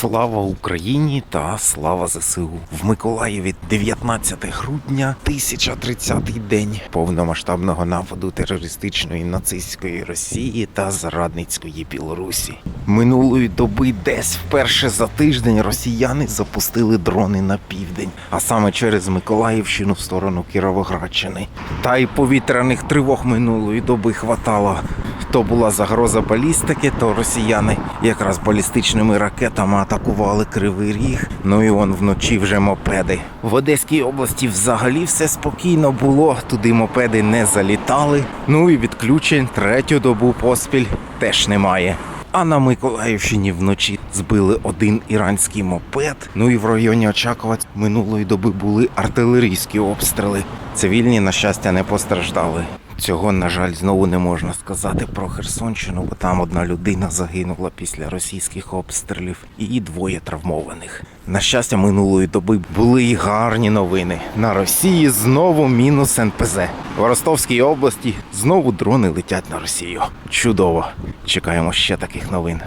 Слава Україні та слава ЗСУ в Миколаєві 19 грудня, 1030-й день повномасштабного нападу терористичної нацистської Росії та зрадницької Білорусі. Минулої доби десь вперше за тиждень росіяни запустили дрони на південь, а саме через Миколаївщину в сторону Кіровоградщини. Та й повітряних тривог минулої доби хватало. То була загроза балістики, то росіяни якраз балістичними ракетами атакували кривий ріг. Ну і он вночі вже мопеди. В Одеській області взагалі все спокійно було. Туди мопеди не залітали. Ну і відключень третю добу поспіль теж немає. А на Миколаївщині вночі збили один іранський мопед. Ну і в районі Очакова минулої доби були артилерійські обстріли. Цивільні, на щастя, не постраждали. Цього, на жаль, знову не можна сказати про Херсонщину, бо там одна людина загинула після російських обстрілів і двоє травмованих. На щастя, минулої доби були і гарні новини. На Росії знову мінус НПЗ. В Ростовській області знову дрони летять на Росію. Чудово! Чекаємо ще таких новин.